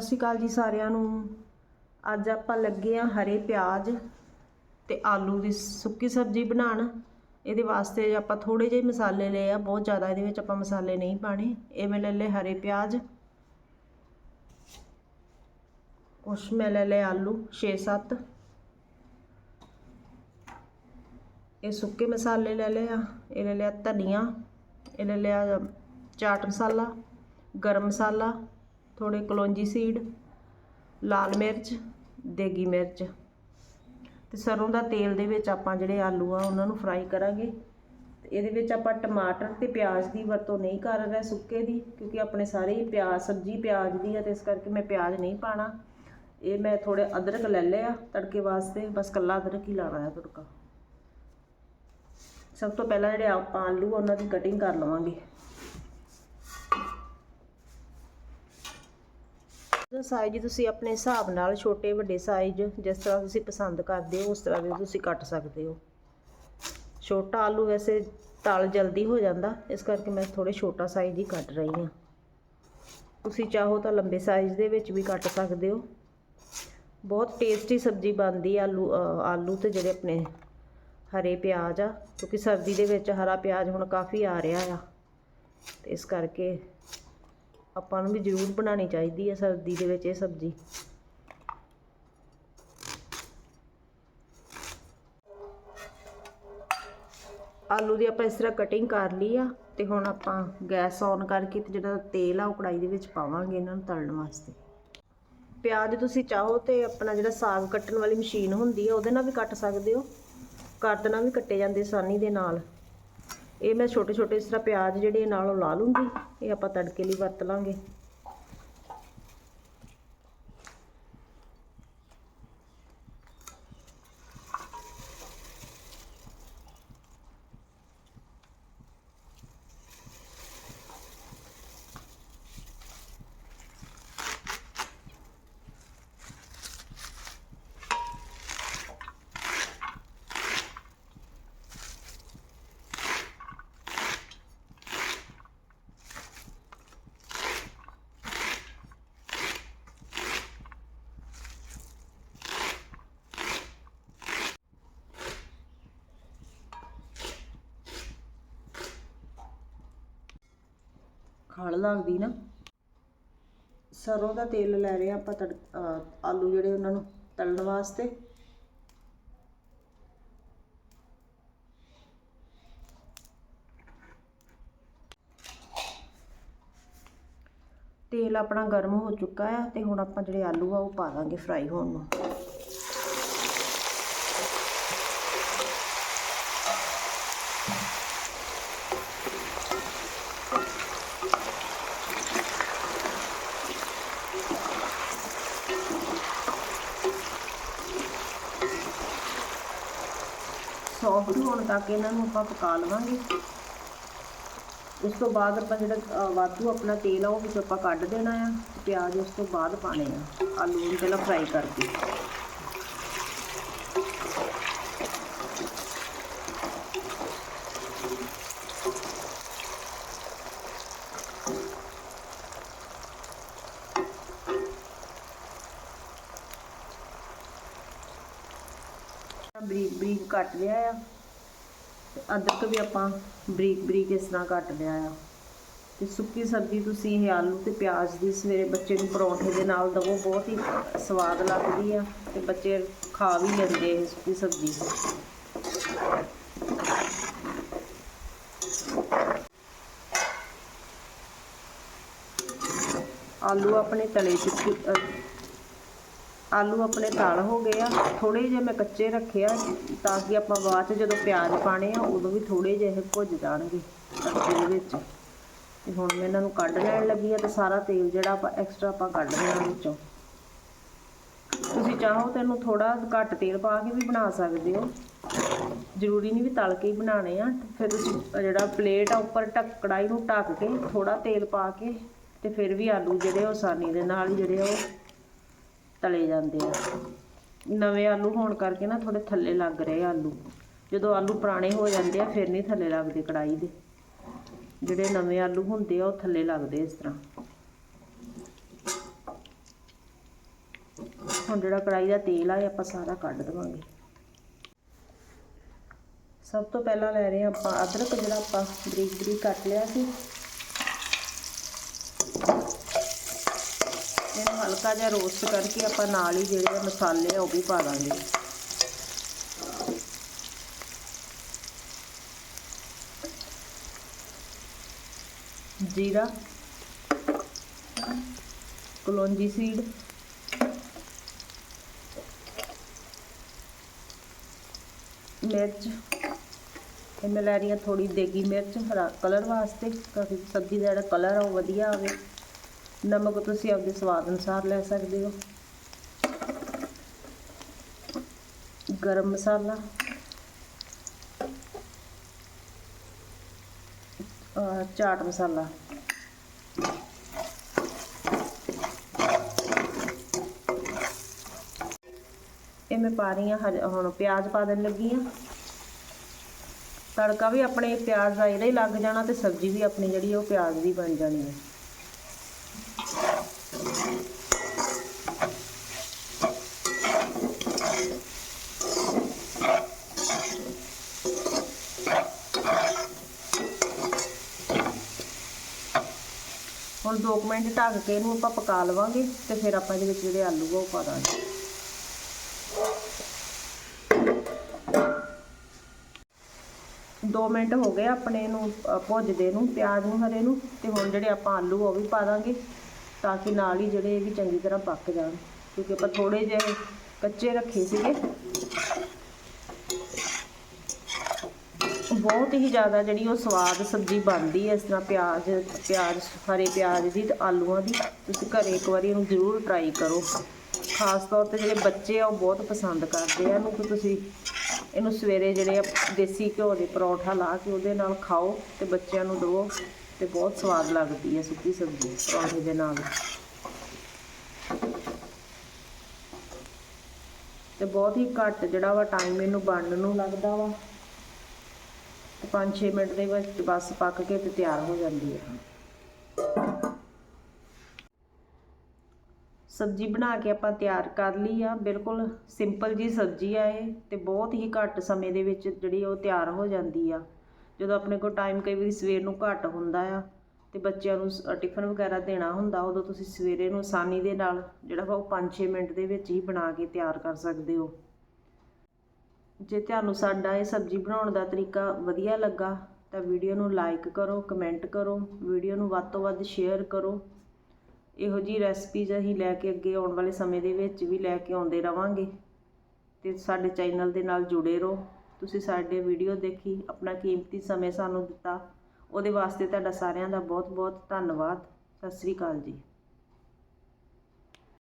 ਸਤਿ ਸ਼੍ਰੀ ਅਕਾਲ ਜੀ ਸਾਰਿਆਂ ਨੂੰ। ਅੱਜ ਆਪਾਂ ਲੱਗੇ ਆ ਹਰੇ ਪਿਆਜ਼ ਤੇ ਆਲੂ ਦੀ ਸੁੱਕੀ ਸਬਜ਼ੀ ਬਣਾਉਣ। ਇਹਦੇ ਵਾਸਤੇ ਆਪਾਂ ਥੋੜੇ ਜਿਹੇ ਮਸਾਲੇ ਲਏ ਆ, ਬਹੁਤ ਜ਼ਿਆਦਾ ਇਹਦੇ ਵਿੱਚ ਆਪਾਂ ਮਸਾਲੇ ਨਹੀਂ ਪਾਣੇ ਇਹ ਮੈਂ ਲੈ ਲਏ ਹਰੇ ਪਿਆਜ਼। ਕੁਛ ਮੈਂ ਲੈ ਲਏ ਆਲੂ 6-7 ਇਹ ਸੁੱਕੇ ਮਸਾਲੇ ਲੈ ਲਏ ਆ। ਇਹ ਲੈ ਲਿਆ ਧਨੀਆ, ਇਹ ਲੈ ਲਿਆ ਚਾਟ ਮਸਾਲਾ, ਗਰਮ ਮਸਾਲਾ ਥੋੜੇ ਕਲੌਂਜੀ ਸੀਡ ਲਾਲ ਮਿਰਚ ਦੇਗੀ ਮਿਰਚ ਤੇ ਸਰੋਂ ਦਾ ਤੇਲ ਦੇ ਵਿੱਚ ਆਪਾਂ ਜਿਹੜੇ ਆਲੂ ਆ ਉਹਨਾਂ ਨੂੰ ਫਰਾਈ ਕਰਾਂਗੇ। ਤੇ ਇਹਦੇ ਵਿੱਚ ਆਪਾਂ ਟਮਾਟਰ ਤੇ ਪਿਆਜ਼ ਦੀ ਵਰਤੋਂ ਨਹੀਂ ਕਰ ਰਹੇ ਸੁੱਕੇ ਦੀ ਕਿਉਂਕਿ ਆਪਣੇ ਸਾਰੇ ਹੀ ਪਿਆਜ਼ ਸਬਜ਼ੀ ਪਿਆਜ਼ ਦੀ ਆ ਤੇ ਇਸ ਕਰਕੇ ਮੈਂ ਪਿਆਜ਼ ਨਹੀਂ ਪਾਣਾ। ਇਹ ਮੈਂ ਥੋੜੇ ਅਦਰਕ ਲੈ ਲਿਆ ਤੜਕੇ ਵਾਸਤੇ ਬਸ ਕੱਲਾ ਅਦਰਕ ਹੀ ਲਾਣਾ ਹੈ ਤੜਕਾ। ਸਭ ਤੋਂ ਪਹਿਲਾਂ ਜਿਹੜੇ ਆਪਾਂ ਆਲੂ ਆ, ਉਹਨਾਂ ਦੀ ਕਟਿੰਗ ਕਰ ਲਵਾਂਗੇ। ਦਾ ਸਾਈਜ਼ ਤੁਸੀਂ ਆਪਣੇ ਹਿਸਾਬ ਨਾਲ ਛੋਟੇ ਵੱਡੇ ਸਾਈਜ਼ ਜਿਸ ਤਰ੍ਹਾਂ ਤੁਸੀਂ ਪਸੰਦ ਕਰਦੇ ਹੋ, ਉਸ ਤਰ੍ਹਾਂ ਦੇ ਤੁਸੀਂ ਕੱਟ ਸਕਦੇ ਹੋ। ਛੋਟਾ ਆਲੂ ਵੈਸੇ ਤਲ ਜਲਦੀ ਹੋ ਜਾਂਦਾ, ਇਸ ਕਰਕੇ ਮੈਂ ਥੋੜੇ ਛੋਟਾ ਸਾਈਜ਼ ਹੀ ਕੱਟ ਰਹੀ ਹਾਂ। ਤੁਸੀਂ ਚਾਹੋ ਤਾਂ ਲੰਬੇ ਸਾਈਜ਼ ਦੇ ਵਿੱਚ ਵੀ ਕੱਟ ਸਕਦੇ ਹੋ। ਬਹੁਤ ਟੇਸਟੀ ਸਬਜ਼ੀ ਬਣਦੀ ਆਲੂ ਆਲੂ ਤੇ ਜਿਹੜੇ ਆਪਣੇ ਹਰੇ ਪਿਆਜ਼ ਆ, ਕਿਉਂਕਿ ਸਰਦੀ ਦੇ ਵਿੱਚ ਹਰਾ ਪਿਆਜ਼ ਹੁਣ ਕਾਫੀ ਆ ਰਿਹਾ ਆ, ਤੇ ਇਸ ਕਰਕੇ ਆਪਾਂ ਨੂੰ ਵੀ ਜ਼ਰੂਰ ਬਣਾਉਣੀ ਚਾਹੀਦੀ ਹੈ ਸਰਦੀ ਦੇ ਵਿੱਚ ਇਹ ਸਬਜ਼ੀ। ਆਲੂ ਦੀ ਆਪਾਂ ਇਸ ਤਰ੍ਹਾਂ ਕਟਿੰਗ ਕਰ ਲਈ ਆ ਤੇ ਹੁਣ ਆਪਾਂ ਗੈਸ ਔਨ ਕਰਕੇ ਤੇ ਜਿਹੜਾ ਤੇਲ ਆ ਉਹ ਕੜਾਈ ਦੇ ਵਿੱਚ ਪਾਵਾਂਗੇ ਇਹਨਾਂ ਨੂੰ ਤਲਣ ਵਾਸਤੇ। ਪਿਆਜ਼ ਤੁਸੀਂ ਚਾਹੋ ਤੇ ਆਪਣਾ ਜਿਹੜਾ ਸਾਗ ਕੱਟਣ ਵਾਲੀ ਮਸ਼ੀਨ ਹੁੰਦੀ ਆ, ਉਹਦੇ ਨਾਲ ਵੀ ਕੱਟ ਸਕਦੇ ਹੋ। ਕਰਦ ਵੀ ਕੱਟੇ ਜਾਂਦੇ ਆਸਾਨੀ ਦੇ ਨਾਲ। ਇਹ ਮੈਂ ਛੋਟੇ ਛੋਟੇ ਇਸ ਤਰ੍ਹਾਂ ਪਿਆਜ਼ ਜਿਹੜੇ ਨਾਲੋਂ ਲਾ ਲੂੰਗੀ, ਇਹ ਆਪਾਂ ਤੜਕੇ ਲਈ ਵਰਤ ਲਾਂਗੇ। ਹਲ ਲੱਗਦੀ ਨਾ, ਸਰੋਂ ਦਾ ਤੇਲ ਲੈ ਰਹੇ ਹਾਂ ਆਪਾਂ ਤੜ ਆਲੂ ਜਿਹੜੇ ਉਹਨਾਂ ਨੂੰ ਤਲਣ ਵਾਸਤੇ। ਤੇਲ ਆਪਣਾ ਗਰਮ ਹੋ ਚੁੱਕਾ ਆ ਤੇ ਹੁਣ ਆਪਾਂ ਜਿਹੜੇ ਆਲੂ ਆ ਉਹ ਪਾ ਦਾਂਗੇ ਫਰਾਈ ਹੋਣ ਨੂੰ। ਸੌਫਟ ਹੋਣ ਤੱਕ ਇਹਨਾਂ ਨੂੰ ਆਪਾਂ ਪਕਾ ਲਵਾਂਗੇ। ਉਸ ਤੋਂ ਬਾਅਦ ਆਪਾਂ ਜਿਹੜਾ ਵਾਧੂ ਆਪਣਾ ਤੇਲ ਆ, ਉਹ ਵਿੱਚ ਆਪਾਂ ਕੱਢ ਦੇਣਾ ਆ ਪਿਆਜ਼ ਉਸ ਤੋਂ ਬਾਅਦ ਪਾਣੇ ਆ। ਆਲੂ ਨੂੰ ਪਹਿਲਾਂ ਫਰਾਈ ਕਰਕੇ। ਬਰੀਕ ਬਰੀਕ ਕੱਟ ਲਿਆ ਆ। ਤੇ ਅਦਰਕ ਵੀ ਆਪਾਂ ਬਰੀਕ ਬਰੀਕ ਇਸ ਤਰ੍ਹਾਂ ਕੱਟ ਲਿਆ ਆ। ਤੇ ਸੁੱਕੀ ਸਬਜ਼ੀ ਤੁਸੀਂ ਇਹ ਆਲੂ ਤੇ ਪਿਆਜ਼ ਦੀ ਸਵੇਰੇ ਬੱਚੇ ਨੂੰ ਪਰੌਂਠੇ ਦੇ ਨਾਲ ਦਵੋ, ਬਹੁਤ ਹੀ ਸਵਾਦ ਲੱਗਦੀ ਆ ਤੇ ਬੱਚੇ ਖਾ ਵੀ ਲੈਂਦੇ ਇਹ ਸੁੱਕੀ ਸਬਜ਼ੀ ਆਲੂ ਆਪਣੇ ਤਲੇ ਚੁੱਕੇ ਆਲੂ ਆਪਣੇ ਤਲ ਹੋ ਗਏ ਆ। ਥੋੜੇ ਜਿਹੇ ਮੈਂ ਕੱਚੇ ਰੱਖੇ ਆ ਤਾਂ ਕਿ ਆਪਾਂ ਬਾਅਦ ਚ ਜਦੋਂ ਪਿਆਜ਼ ਪਾਣੇ ਆ, ਉਦੋਂ ਵੀ ਥੋੜੇ ਜਿਹੇ ਭੁੱਜ ਜਾਣਗੇ ਤੜਕੇ ਦੇ ਵਿੱਚ। ਤੇ ਹੁਣ ਮੈਂ ਇਹਨਾਂ ਨੂੰ ਕੱਢ ਲੈਣ ਲੱਗੀ ਆ ਤੇ ਸਾਰਾ ਤੇਲ ਜਿਹੜਾ ਆਪਾਂ ਐਕਸਟਰਾ ਆਪਾਂ ਕੱਢ ਲੈਣਾ ਵਿੱਚੋਂ। ਤੁਸੀਂ ਚਾਹੋ ਤਾਂ ਇਹਨੂੰ ਥੋੜਾ ਘੱਟ ਤੇਲ ਪਾ ਕੇ ਵੀ ਬਣਾ ਸਕਦੇ ਹੋ। ਜ਼ਰੂਰੀ ਨਹੀਂ ਵੀ ਤਲ ਕੇ ਹੀ ਬਣਾਣੇ ਆ। ਫਿਰ ਤੁਸੀਂ ਜਿਹੜਾ ਪਲੇਟ ਆ ਉੱਪਰ ਢੱਕ ਕੜਾਈ ਨੂੰ ਢੱਕ ਕੇ ਥੋੜਾ ਤੇਲ ਪਾ ਕੇ ਤੇ ਫਿਰ ਵੀ ਆਲੂ ਜਿਹੜੇ ਉਹ ਆਸਾਨੀ ਦੇ ਨਾਲ ਹੀ ਜਿਹੜੇ ਉਹ ਤਲੇ ਜਾਂਦੇ ਆ। ਨਵੇਂ ਆਲੂ ਹੋਣ ਕਰਕੇ ਨਾ ਥੋੜੇ ਥੱਲੇ ਲੱਗ ਰਹੇ ਆਲੂ। ਜਦੋਂ ਆਲੂ ਪੁਰਾਣੇ ਹੋ ਜਾਂਦੇ ਆ, ਫਿਰ ਨਹੀਂ ਥੱਲੇ ਲੱਗਦੇ ਕੜਾਈ ਦੇ। ਜਿਹੜੇ ਨਵੇਂ ਆਲੂ ਹੁੰਦੇ ਆ, ਉਹ ਥੱਲੇ ਲੱਗਦੇ ਇਸ ਤਰ੍ਹਾਂ। ਹੁਣ ਜਿਹੜਾ ਕੜਾਈ ਦਾ ਤੇਲ ਆ, ਇਹ ਆਪਾਂ ਸਾਰਾ ਕੱਢ ਦੇਵਾਂਗੇ। ਸਭ ਤੋਂ ਪਹਿਲਾਂ ਲੈ ਰਹੇ ਆਪਾਂ ਅਦਰਕ, ਜਿਹੜਾ ਆਪਾਂ ਬਰੀਕ ਬਰੀਕ ਕੱਟ ਲਿਆ ਸੀ ਇਹਨੂੰ ਹਲਕਾ ਜਿਹਾ ਰੋਸਟ ਕਰਕੇ ਆਪਾਂ ਨਾਲ ਹੀ ਜਿਹੜੇ ਆ ਮਸਾਲੇ ਆ ਉਹ ਵੀ ਪਾ ਦਾਂਗੇ। ਜੀਰਾ, ਕਲੋਂਜੀ ਸੀਡ ਮਿਰਚ, ਇਹ ਮੈਂ ਲੈ ਰਹੀ ਹਾਂ ਥੋੜੀ ਦੇਗੀ ਮਿਰਚ, ਹਰਾ ਕਲਰ ਵਾਸਤੇ, ਤਾਂ ਕਿ ਸਬਜ਼ੀ ਦਾ ਜਿਹੜਾ ਕਲਰ ਆ ਉਹ ਵਧੀਆ ਆਵੇ। ਨਮਕ ਤੁਸੀਂ ਆਪਦੇ ਸਵਾਦ ਅਨੁਸਾਰ ਲੈ ਸਕਦੇ ਹੋ। ਗਰਮ ਮਸਾਲਾ। ਚਾਟ ਮਸਾਲਾ। ਇਹ ਮੈਂ ਪਾ ਰਹੀ ਹਾਂ, ਹਜ- ਹੁਣ ਪਿਆਜ਼ ਪਾ ਦੇਣ ਲੱਗੀ ਹਾਂ। ਤੜਕਾ ਵੀ ਆਪਣੇ ਪਿਆਜ਼ ਦਾ ਇਹਦਾ ਹੀ ਲੱਗ ਜਾਣਾ ਤੇ ਸਬਜ਼ੀ ਵੀ ਆਪਣੀ ਜਿਹੜੀ ਉਹ ਪਿਆਜ਼ ਦੀ ਬਣ ਜਾਣੀ ਹੈ। ਹੁਣ 2 ਮਿੰਟ ਢੱਕ ਕੇ ਇਹਨੂੰ ਆਪਾਂ ਪਕਾ ਲਵਾਂਗੇ ਤੇ ਫਿਰ ਆਪਾਂ ਇਹਦੇ ਵਿੱਚ ਜਿਹੜੇ ਆਲੂ ਆ ਉਹ ਪਾ ਦਾਂਗੇ। ਦੋ ਮਿੰਟ ਹੋ ਗਏ ਆਪਣੇ ਨੂੰ ਅ, ਭੁੱਜਦੇ ਨੂੰ ਪਿਆਜ਼ ਨੂੰ ਹਰੇ ਨੂੰ ਤੇ ਹੁਣ ਜਿਹੜੇ ਆਪਾਂ ਆਲੂ ਉਹ ਵੀ ਪਾ ਦਾਂਗੇ ਤਾਂ ਕਿ ਨਾਲ ਹੀ ਜਿਹੜੇ ਇਹ ਵੀ ਚੰਗੀ ਤਰ੍ਹਾਂ ਪੱਕ ਜਾਣ। ਕਿਉਂਕਿ ਆਪਾਂ ਥੋੜੇ ਜਿਹੇ ਕੱਚੇ ਰੱਖੇ ਸੀਗੇ। ਬਹੁਤ ਹੀ ਜ਼ਿਆਦਾ ਜਿਹੜੀ ਉਹ ਸਵਾਦ ਸਬਜ਼ੀ ਬਣਦੀ ਹੈ, ਇਸ ਤਰ੍ਹਾਂ ਪਿਆਜ਼ ਪਿਆਜ਼, ਹਰੇ ਪਿਆਜ਼ ਦੀ ਤੇ ਆਲੂਆਂ ਦੀ, ਤੁਸੀਂ ਘਰੇ ਇੱਕ ਵਾਰੀ ਇਹਨੂੰ ਜ਼ਰੂਰ ਟਰਾਈ ਕਰੋ। ਖਾਸ ਤੌਰ ਤੇ ਜਿਹੜੇ ਬੱਚੇ ਆ, ਉਹ ਬਹੁਤ ਪਸੰਦ ਕਰਦੇ ਆ, ਇਹਨੂੰ ਕਿ ਤੁਸੀਂ ਇਹਨੂੰ ਸਵੇਰੇ ਜਿਹੜੇ ਆ ਦੇਸੀ ਘਿਓ ਦੇ ਪਰੌਂਠਾ ਲਾ ਕੇ ਉਹਦੇ ਨਾਲ ਖਾਓ ਤੇ ਬੱਚਿਆਂ ਨੂੰ ਦਿਓ ਤੇ ਬਹੁਤ ਸਵਾਦ ਲੱਗਦੀ ਹੈ ਸੁੱਕੀ ਸਬਜ਼ੀ ਪਰੌਂਠੇ ਦੇ ਨਾਲ। ਤੇ ਬਹੁਤ ਹੀ ਘੱਟ ਜਿਹੜਾ ਵਾ ਟਾਈਮ ਇਹਨੂੰ ਬਣਨ ਨੂੰ ਲੱਗਦਾ ਵਾ। ਤੇ 5-6 ਮਿੰਟ ਦੇ ਵਿੱਚ ਬਸ ਪੱਕ ਕੇ ਤੇ ਤਿਆਰ ਹੋ ਜਾਂਦੀ ਹੈ ਸਬਜ਼ੀ ਬਣਾ ਕੇ ਆਪਾਂ ਤਿਆਰ ਕਰ ਲਈ ਆ। ਬਿਲਕੁਲ ਸਿੰਪਲ ਜੀ ਸਬਜ਼ੀ ਆ ਇਹ ਤੇ ਬਹੁਤ ਹੀ ਘੱਟ ਸਮੇਂ ਦੇ ਵਿੱਚ ਜਿਹੜੀ ਉਹ ਤਿਆਰ ਹੋ ਜਾਂਦੀ ਆ। ਜਦੋਂ ਆਪਣੇ ਕੋਲ ਟਾਈਮ ਕਈ ਵਾਰੀ ਸਵੇਰ ਨੂੰ ਘੱਟ ਹੁੰਦਾ ਆ ਤੇ ਬੱਚਿਆਂ ਨੂੰ ਸ- ਟਿਫਨ ਵਗੈਰਾ ਦੇਣਾ ਹੁੰਦਾ, ਉਦੋਂ ਤੁਸੀਂ ਸਵੇਰੇ ਨੂੰ ਆਸਾਨੀ ਦੇ ਨਾਲ ਜਿਹੜਾ ਵਾ ਉਹ 5-6 ਮਿੰਟ ਦੇ ਵਿੱਚ ਹੀ ਬਣਾ ਕੇ ਤਿਆਰ ਕਰ ਸਕਦੇ ਹੋ। ਜੇ ਤੁਹਾਨੂੰ ਸਾਡਾ ਇਹ ਸਬਜ਼ੀ ਬਣਾਉਣ ਦਾ ਤਰੀਕਾ ਵਧੀਆ ਲੱਗਾ, ਤਾਂ ਵੀਡੀਓ ਨੂੰ ਲਾਈਕ ਕਰੋ ਕਮੈਂਟ ਕਰੋ, ਵੀਡੀਓ ਨੂੰ ਵੱਧ ਤੋਂ ਵੱਧ ਸ਼ੇਅਰ ਕਰੋ। ਇਹੋ ਜੀ ਰੈਸਪੀਜ਼ ਅਸੀਂ ਲੈ ਕੇ ਅੱਗੇ ਆਉਣ ਵਾਲੇ ਸਮੇਂ ਦੇ ਵਿੱਚ ਵੀ ਲੈ ਕੇ ਆਉਂਦੇ ਰਵਾਂਗੇ। ਤੇ ਸਾਡੇ ਚੈਨਲ ਦੇ ਨਾਲ ਜੁੜੇ ਰਹੋ। ਤੁਸੀਂ ਸਾਡੇ ਵੀਡੀਓ ਦੇਖੀ, ਆਪਣਾ ਕੀਮਤੀ ਸਮੇਂ ਸਾਨੂੰ ਦਿੱਤਾ। ਉਹਦੇ ਵਾਸਤੇ ਤੁਹਾਡਾ ਸਾਰਿਆਂ ਦਾ ਬਹੁਤ ਬਹੁਤ ਧੰਨਵਾਦ। ਸਤਿ ਸ੍ਰੀ ਅਕਾਲ ਜੀ।